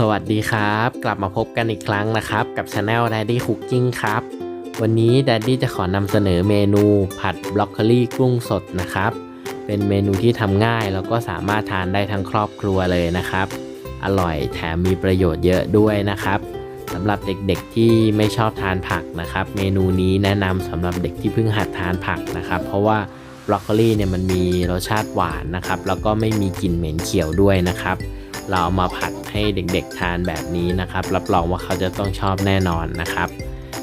สวัสดีครับ กลับมาพบกันอีกครั้งนะครับ กับช anel Daddy Cooking ครับ วันนี้ Daddy จะขอนำเสนอเมนูผัดบรอกโคลีกุ้งสดนะครับ เป็นเมนูที่ทำง่ายแล้วก็สามารถทานได้ทั้งครอบครัวเลยนะครับ อร่อยแถมมีประโยชน์เยอะด้วยนะครับสำหรับเด็กๆที่ไม่ชอบทานผักนะครับ เมนูนี้แนะนำสำหรับเด็กที่เพิ่งหัดทานผักนะครับ เพราะว่าบรอกโคลีเนี่ยมันมีรสชาติหวานนะครับ แล้วก็ไม่มีกลิ่นเหม็นเขียวด้วยนะครับ เราเอามาผัด ให้เด็กๆทานแบบนี้นะครับ รับรองว่าเขาจะต้องชอบแน่นอนนะครับ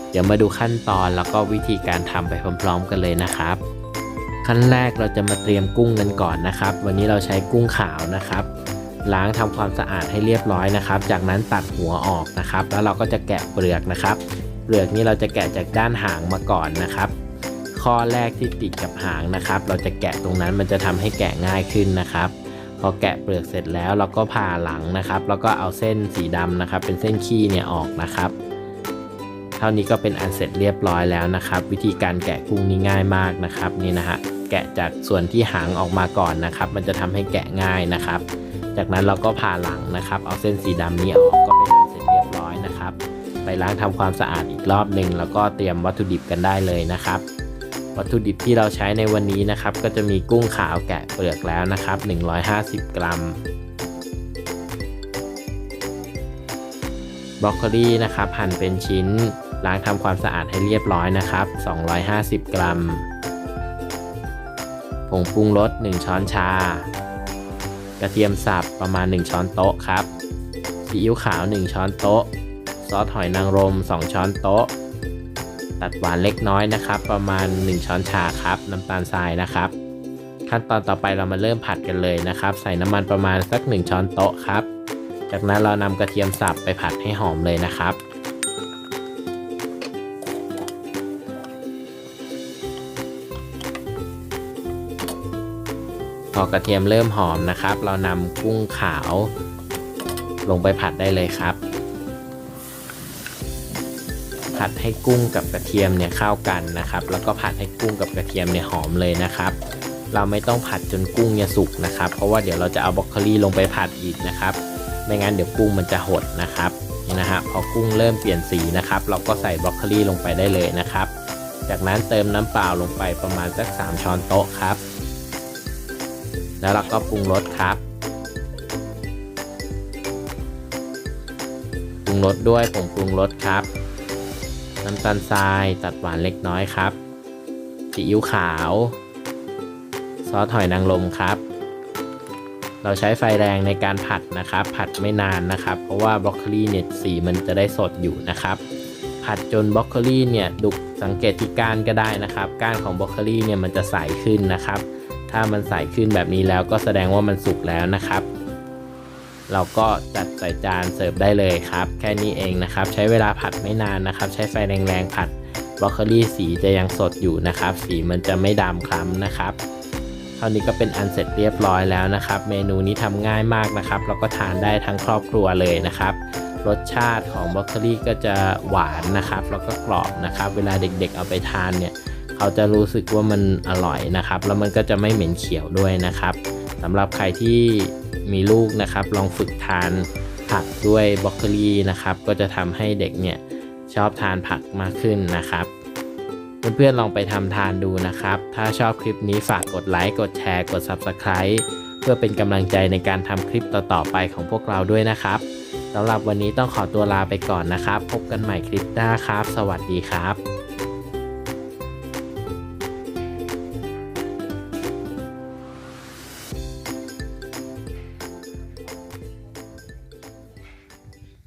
เดี๋ยวมาดูขั้นตอนแล้วก็วิธีการทำไปพร้อม ๆ กันเลยนะครับ ขั้นแรกเราจะมาเตรียมกุ้งกันก่อนนะครับ วันนี้เราใช้กุ้งขาวนะครับล้างทำความสะอาดให้เรียบร้อยนะครับ จากนั้นตัดหัวออกนะครับ แล้วเราก็จะแกะเปลือกนะครับ เปลือกนี้เราจะแกะจากด้านหางมาก่อนนะครับ ข้อแรกที่ติดกับหางนะครับ เราจะแกะตรงนั้นมันจะทำให้แกะง่ายขึ้นนะครับ พอแกะเปลือกเสร็จแล้วเราก็ผ่าหลังนะครับ แล้วก็เอาเส้นสีดำนะครับ เป็นเส้นขี้เนี่ยออกนะครับ เท่านี้ก็เป็นอันเสร็จเรียบร้อยแล้วนะครับ วิธีการแกะกุ้งนี่ง่ายมากนะครับนี่นะฮะแกะจากส่วนที่หางออกมาก่อนนะครับ มันจะทำให้แกะง่ายนะครับ จากนั้นเราก็ผ่าหลังนะครับ เอาเส้นสีดำนี้ออกก็เป็นอันเสร็จเรียบร้อยนะครับ ไปล้างทำความสะอาดอีกรอบหนึ่งแล้วก็เตรียมวัตถุดิบกันได้เลยนะครับ วัตถุดิบที่เราใช้ในวันนี้นะครับ ก็จะมีกุ้งขาวแกะเปลือกแล้วนะครับ 150 กรัมบรอกโคลีนะครับหั่นเป็นชิ้นล้างทำความสะอาดให้เรียบร้อยนะครับ 250 กรัม ผงปรุงรส 1 ช้อนชา กระเทียมสับประมาณ 1 ช้อนโต๊ะครับซีอิ๊วขาว 1 ช้อนโต๊ะ ซอสหอยนางรม 2 ช้อนโต๊ะ ตัดหวานเล็กน้อยนะครับ ประมาณ 1 ช้อนชาครับน้ำตาลทรายนะครับ ขั้นตอนต่อไปเรามาเริ่มผัดกันเลยนะครับ ใส่น้ำมันประมาณสัก 1 ช้อนโต๊ะครับ จากนั้นเรานำกระเทียมสับไปผัดให้หอมเลยนะครับพอกระเทียมเริ่มหอมนะครับ เรานำกุ้งขาวลงไปผัดได้เลยครับ ผัดให้กุ้งกับกระเทียมเนี่ยเข้ากันนะครับ แล้วก็ผัดให้กุ้งกับกระเทียมเนี่ยหอมเลยนะครับ เราไม่ต้องผัดจนกุ้งเนี่ยสุกนะครับ เพราะว่าเดี๋ยวเราจะเอาบรอกโคลีลงไปผัดอีกนะครับ ไม่งั้นเดี๋ยวกุ้งมันจะหดนะครับนี่นะฮะพอกุ้งเริ่มเปลี่ยนสีนะครับ เราก็ใส่บรอกโคลีลงไปได้เลยนะครับ จากนั้นเติมน้ำเปล่าลงไปประมาณสัก 3 ช้อนโต๊ะครับ แล้วเราก็ปรุงรสครับปรุงรสด้วยผงปรุงรสครับ น้ำตาลทรายตัดหวานเล็กน้อยครับซีอิ๊วขาว ซอสหอยนางรมครับ เราใช้ไฟแรงในการผัดนะครับ ผัดไม่นานนะครับ เพราะว่าบรอกโคลีเนี่ยสีมันจะได้สดอยู่นะครับ ผัดจนบรอกโคลีเนี่ยดุกสังเกตที่ก้านก็ได้นะครับ ก้านของบรอกโคลีเนี่ยมันจะใสขึ้นนะครับ ถ้ามันใสขึ้นแบบนี้แล้วก็แสดงว่ามันสุกแล้วนะครับ เราก็จัดใส่จานเสิร์ฟได้เลยครับ แค่นี้เองนะครับ ใช้เวลาผัดไม่นานนะครับ ใช้ไฟแรงๆผัดบรอกโคลีสีจะยังสดอยู่นะครับ สีมันจะไม่ดำคล้ำนะครับเท่านี้ก็เป็นอันเสร็จเรียบร้อยแล้วนะครับ เมนูนี้ทำง่ายมากนะครับแล้วก็ทานได้ทั้งครอบครัวเลยนะครับรสชาติของบรอกโคลีก็จะหวานนะครับแล้วก็กรอบนะครับ เวลาเด็กๆเอาไปทานเนี่ยเขาจะรู้สึกว่ามันอร่อยนะครับ แล้วมันก็จะไม่เหม็นเขียวด้วยนะครับสำหรับใครที่ มีลูกนะครับ ลองฝึกทานผักด้วยบรอกโคลีนะครับ ก็จะทำให้เด็กเนี่ยชอบทานผักมากขึ้นนะครับ เพื่อนๆลองไปทำทานดูนะครับ ถ้าชอบคลิปนี้ฝากกดไลค์กดแชร์กด Subscribe เพื่อเป็นกำลังใจในการทำคลิปต่อๆไปของพวกเราด้วยนะครับสำหรับวันนี้ต้องขอตัวลาไปก่อนนะครับ พบกันใหม่คลิปหน้าครับ สวัสดีครับ